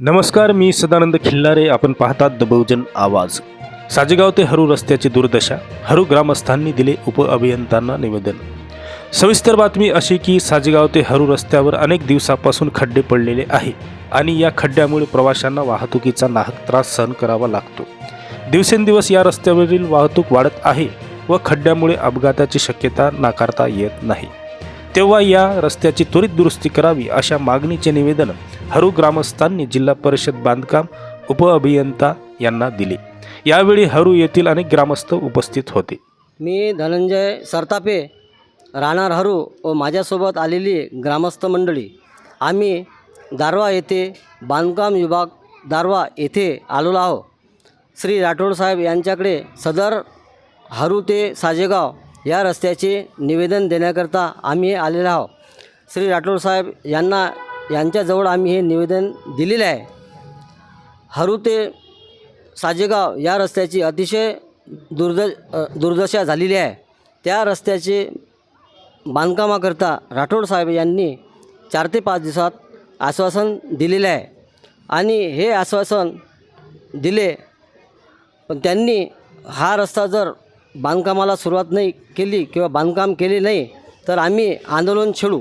नमस्कार मी सदानंद खिल्लारे. आपण पाहतात द बहुजन आवाज. साजेगाव ते हरू रस्त्याची दुर्दशा. हरू ग्रामस्थांनी दिले उपअभियंत्यांना निवेदन. सविस्तर बातमी अशी की साजेगाव ते हरू रस्त्यावर अनेक दिवसापासून खड्डे पडलेले आहे आणि या खड्ड्यामुळे प्रवाशांना वाहतुकीचा नाहक त्रास सहन करावा लागतो. दिवसेंदिवस या रस्त्यावरील वाहतूक वाढत आहे व खड्ड्यामुळे अपघाताची शक्यता नाकारता येत नाही. तेव्हा या रस्त्याची त्वरित दुरुस्ती करावी अशा मागणीचे निवेदन हरू ग्रामस्थांनी जिल्हा परिषद बांधकाम उपअभियंता यांना दिले. यावेळी हरू येथील अनेक ग्रामस्थ उपस्थित होते. मी धनंजय सरतापे राहणार हरू व माझ्यासोबत आलेली ग्रामस्थ मंडळी. आम्ही दारवा येथे बांधकाम विभाग दारवा येथे आलेलो आहो श्री राठोड साहेब यांच्याकडे सदर हरू ते साजेगाव या रस्त्याचे निवेदन देण्याकरता आम्ही आलेलो आहोत. श्री राठोड साहेब यांना यांच्याजवळ आम्ही हे निवेदन दिलेले आहे. हरू ते साजेगाव या रस्त्याची अतिशय दुर्द दुर्दशा झालेली आहे. त्या रस्त्याचे बांधकामाकरता राठोड साहेब यांनी चार ते पाच दिवसात आश्वासन दिलेले आहे. आणि हे आश्वासन दिले पण त्यांनी हा रस्ता जर बांधकामाला सुरुवात नाही केली किंवा बांधकाम केले नाही तर आम्ही आंदोलन छेडू.